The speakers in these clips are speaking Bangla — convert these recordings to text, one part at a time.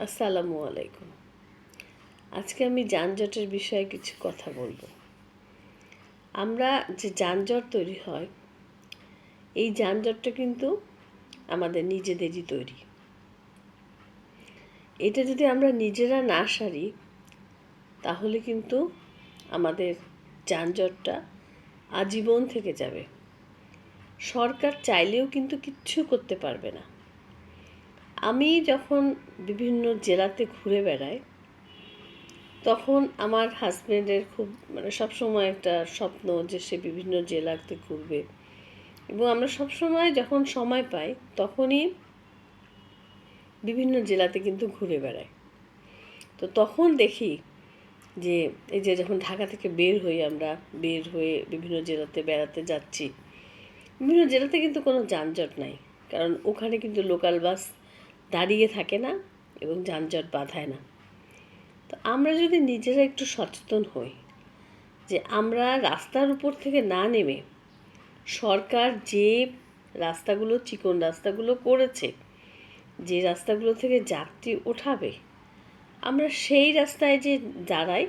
আসসালামু আলাইকুম। আজকে আমি যানজটের বিষয়ে কিছু কথা বলব। আমরা যে যানজট তৈরি হয়, এই যানজটটা কিন্তু আমাদের নিজেদেরই তৈরি। এটা যদি আমরা নিজেরা না সারি, তাহলে কিন্তু আমাদের যানজটটা আজীবন থেকে যাবে। সরকার চাইলেও কিন্তু কিচ্ছু করতে পারবে না। আমি যখন বিভিন্ন জেলাতে ঘুরে বেড়াই, তখন আমার হাজব্যান্ডের খুব মানে সবসময় একটা স্বপ্ন যে সে বিভিন্ন জেলাতে ঘুরবে। এবং আমরা সবসময় যখন সময় পাই, তখনই বিভিন্ন জেলাতে কিন্তু ঘুরে বেড়াই। তো তখন দেখি যে, এই যে যখন ঢাকা থেকে বের হই আমরা, বের হয়ে বিভিন্ন জেলাতে বেড়াতে যাচ্ছি, বিভিন্ন জেলাতে কিন্তু কোনো যানজট নাই। কারণ ওখানে কিন্তু লোকাল বাস দাঁড়িয়ে থাকে না এবং যানজট বাধায় না। তো আমরা যদি নিজেরা একটু সচেতন হই যে আমরা রাস্তার উপর থেকে না নেমে সরকার যে রাস্তাগুলো, চিকন রাস্তাগুলো করেছে, যে রাস্তাগুলো থেকে যাত্রী ওঠাবে, আমরা সেই রাস্তায় যে দাঁড়াই,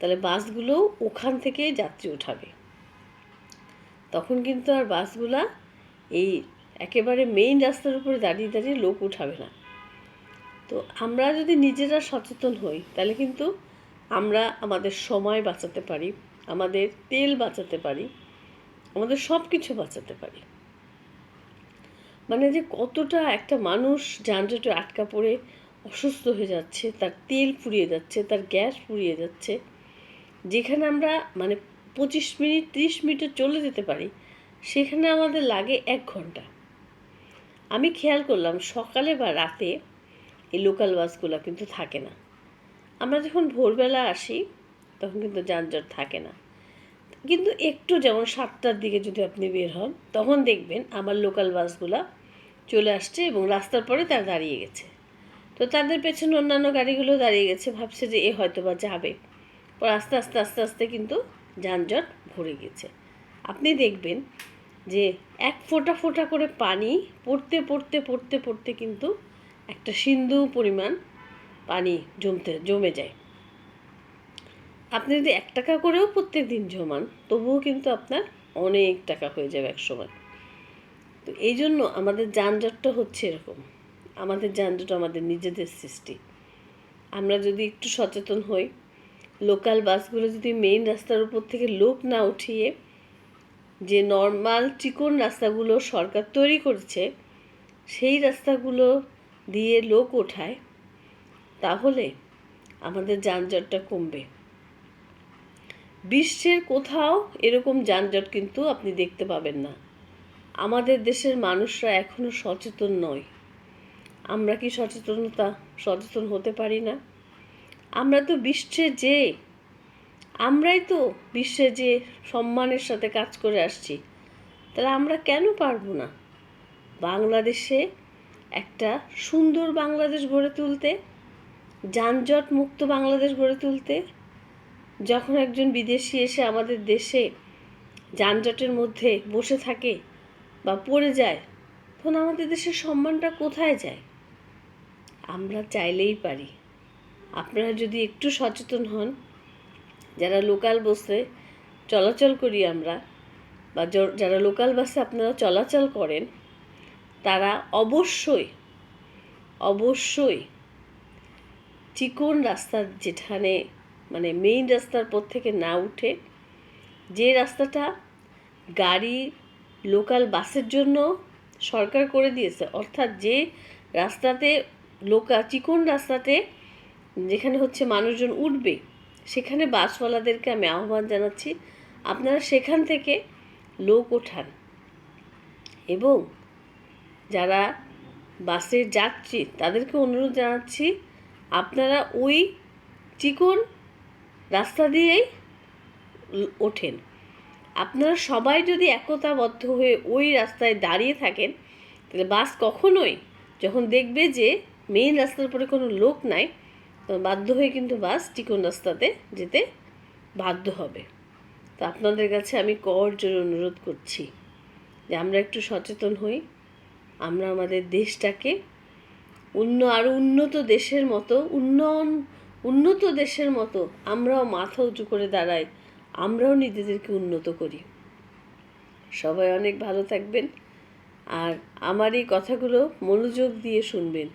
তাহলে বাসগুলো ওখান থেকে যাত্রী ওঠাবে। তখন কিন্তু আর বাসগুলা এই একেবারে মেইন রাস্তার উপরে দাঁড়িয়ে দাঁড়িয়ে লোক উঠাবে না। তো আমরা যদি নিজেরা সচেতন হই, তাহলে কিন্তু আমরা আমাদের সময় বাঁচাতে পারি, আমাদের তেল বাঁচাতে পারি, আমাদের সব কিছু বাঁচাতে পারি। মানে যে কতটা একটা মানুষ যানজটে আটকা পড়ে, অসুস্থ হয়ে যাচ্ছে, তার তেল পুড়িয়ে যাচ্ছে, তার গ্যাস পুড়িয়ে যাচ্ছে, যেখানে আমরা মানে পঁচিশ মিনিট, ত্রিশ মিনিটে চলে যেতে পারি, সেখানে আমাদের লাগে এক ঘণ্টা। আমি খেয়াল করলাম সকালে বা রাতে এই লোকাল বাসগুলো কিন্তু থাকে না। আমরা যখন ভোরবেলা আসি, তখন কিন্তু যানজট থাকে না। কিন্তু একটু যেমন সাতটার দিকে যদি আপনি বের হন, তখন দেখবেন আমার লোকাল বাসগুলা চলে আসছে এবং রাস্তার পরে তারা দাঁড়িয়ে গেছে। তো তাদের পেছনে অন্যান্য গাড়িগুলো দাঁড়িয়ে গেছে, ভাবছে যে এ হয়তো বা যাবে। পর আস্তে আস্তে আস্তে আস্তে কিন্তু যানজট ভরে গেছে। আপনি দেখবেন যে এক ফোঁটা ফোঁটা করে পানি পড়তে পড়তে পড়তে পড়তে কিন্তু একটা সিন্ধু পরিমাণ পানি জমতে, জমে যায়। আপনি যদি এক টাকা করেও প্রত্যেক দিন জমান, তবুও কিন্তু আপনার অনেক টাকা হয়ে যাবে এক সময়। তো এই জন্য আমাদের যানজটটা হচ্ছে এরকম। আমাদের যানজট আমাদের নিজেদের সৃষ্টি। আমরা যদি একটু সচেতন হই, লোকাল বাসগুলো যদি মেইন রাস্তার উপর থেকে লোক না উঠিয়ে যে নর্মাল চিকন রাস্তাগুলো সরকার তৈরি করেছে, সেই রাস্তাগুলো দিয়ে লোক ওঠায়, তাহলে আমাদের যানজটটা কমবে। বিশ্বের কোথাও এরকম যানজট কিন্তু আপনি দেখতে পাবেন না। আমাদের দেশের মানুষরা এখনও সচেতন নয়। আমরা কি সচেতনতা, সচেতন হতে পারি না? আমরা তো বিশ্বে যে আমরাই তো বিশ্বে যে সম্মানের সাথে কাজ করে আসছি, তাহলে আমরা কেন পারব না? বাংলাদেশে একটা সুন্দর বাংলাদেশ গড়ে তুলতে যানজট মুক্ত বাংলাদেশ গড়ে তুলতে, যখন একজন বিদেশি এসে আমাদের দেশে যানজটের মধ্যে বসে থাকে বা পড়ে যায়, তখন আমাদের দেশের সম্মানটা কোথায় যায়? আমরা চাইলেই পারি। আপনারা যদি একটু সচেতন হন যারা লোকাল বাসে চলাচল করি আমরা, বা যারা লোকাল বাসে আপনারা চলাচল করেন, তারা অবশ্যই অবশ্যই চিকন রাস্তার যেখানে মানে মেইন রাস্তার পর থেকে না উঠে, যে রাস্তাটা গাড়ি লোকাল বাসের জন্য সরকার করে দিয়েছে, অর্থাৎ যে রাস্তাতে লোকা, চিকন রাস্তাতে যেখানে হচ্ছে মানুষজন উঠবে সেখানে বাসওয়ালাদেরকে আমি আহ্বান জানাচ্ছি, আপনারা সেখান থেকে লোক ওঠান। এবং যারা বাসের যাত্রী, তাদেরকে অনুরোধ জানাচ্ছি, আপনারা ওই চিকন রাস্তা দিয়েই ওঠেন। আপনারা সবাই যদি একতাবদ্ধ হয়ে ওই রাস্তায় দাঁড়িয়ে থাকেন, তাহলে বাস কখনোই যখন দেখবে যে মেইন রাস্তার উপরে কোনো লোক নাই বাধ্য হয়ে কিন্তু বাস চিকন রাস্তাতে যেতে বাধ্য হবে। তো আপনাদের কাছে আমি কর করজোর অনুরোধ করছি যে আমরা একটু সচেতন হই, আমরা আমাদের দেশটাকে অন্য আরও উন্নত দেশের মতো, উন্নয়ন, উন্নত দেশের মতো আমরাও মাথা উঁচু করে দাঁড়াই, আমরাও নিজেদেরকে উন্নত করি। সবাই অনেক ভালো থাকবেন আর আমার এই কথাগুলো মনোযোগ দিয়ে শুনবেন।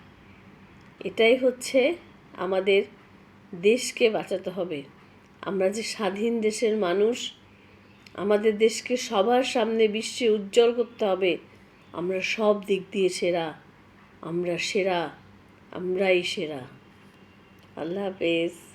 এটাই হচ্ছে আমাদের দেশকে বাঁচাতে হবে। আমরা যে স্বাধীন দেশের মানুষ, আমাদের দেশকে সবার সামনে বিশ্বে উজ্জ্বল করতে হবে। আমরা সব দিক দিয়ে সেরা। আমরা সেরা। আমরাই সেরা। আল্লাহ হাফেজ।